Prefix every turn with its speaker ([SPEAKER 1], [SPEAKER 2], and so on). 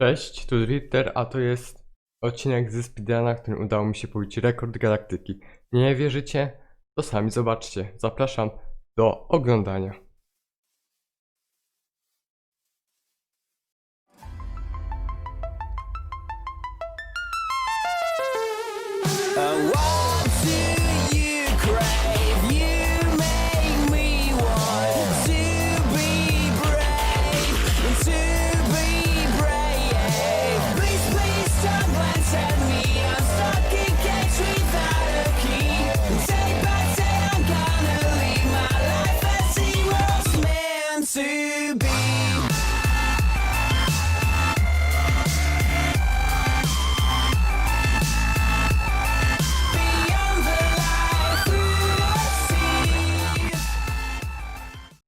[SPEAKER 1] Cześć, tu Ritter, a to jest odcinek ze Speedruna, którym udało mi się pobić rekord galaktyki. Nie wierzycie? To sami zobaczcie. Zapraszam do oglądania.
[SPEAKER 2] Uh, whoa,